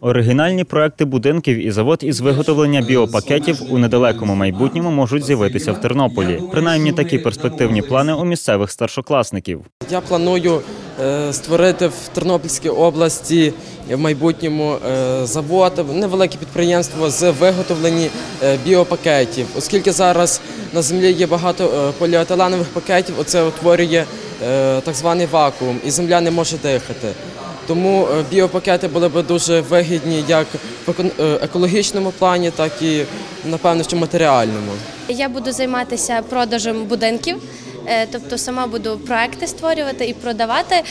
Оригінальні проекти будинків і завод із виготовлення біопакетів у недалекому майбутньому можуть з'явитися в Тернополі. Принаймні такі перспективні плани у місцевих старшокласників. Я планую е, створити в Тернопільській області в майбутньому е, завод, невелике підприємство з виготовлення е, біопакетів, оскільки зараз на землі є багато поліетиленових пакетів, оце утворює так званий вакуум, і земля не може дихати. Тому е, біопакети були б дуже вигідні як в е, екологічному плані, так і напевно, що матеріальному. Я буду займатися продажем будинків, е, тобто сама буду проекти створювати і продавати.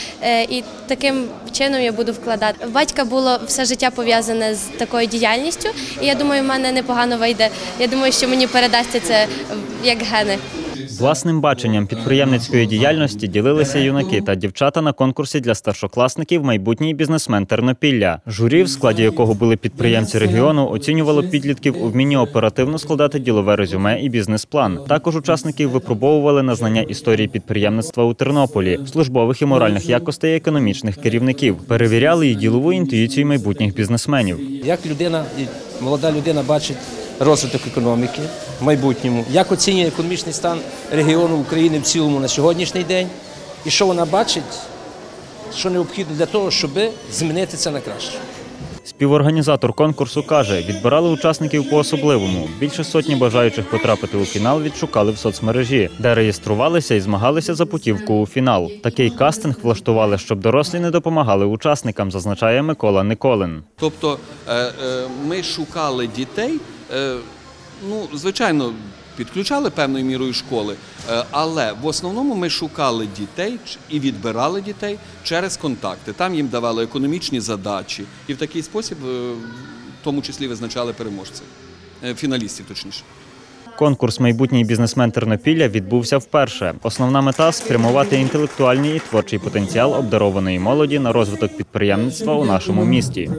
І таким чином я буду вкладати. Батька було все життя пов'язане з такою діяльністю, і я думаю, в мене непогано вийде. Я думаю, що мені передасться це як гени. Власним баченням підприємницької діяльності ділилися юнаки та дівчата на конкурсі для старшокласників майбутній бізнесмен Тернопілля. Журі, в складі якого були підприємці регіону, оцінювало підлітків у вмінні оперативно складати ділове резюме і бізнес-план. Також учасників випробовували на знання історії підприємництва у Тернополі, службових і моральних якостей економічних керівників. Перевіряли і ділову інтуїцію майбутніх бізнесменів. Як людина, молода людина бачить розвиток економіки в майбутньому, як оцінює економічний стан регіону України в цілому на сьогоднішній день, і що вона бачить, що необхідно для того, щоб змінити це на краще. Співорганізатор конкурсу каже, відбирали учасників по-особливому. Більше сотні бажаючих потрапити у фінал відшукали в соцмережі, де реєструвалися і змагалися за путівку у фінал. Такий кастинг влаштували, щоб дорослі не допомагали учасникам, зазначає Микола Николин. Тобто е, е, ми шукали дітей, е, ну, звичайно, підключали певною мірою школи, е, але в основному ми шукали дітей і відбирали дітей через контакти. Там їм давали економічні задачі, і в такий спосіб, е, в тому числі, визначали переможців, е, фіналістів точніше. Конкурс Майбутній бізнесмен Тернопілля відбувся вперше. Основна мета спрямувати інтелектуальний і творчий потенціал обдарованої молоді на розвиток підприємництва у нашому місті.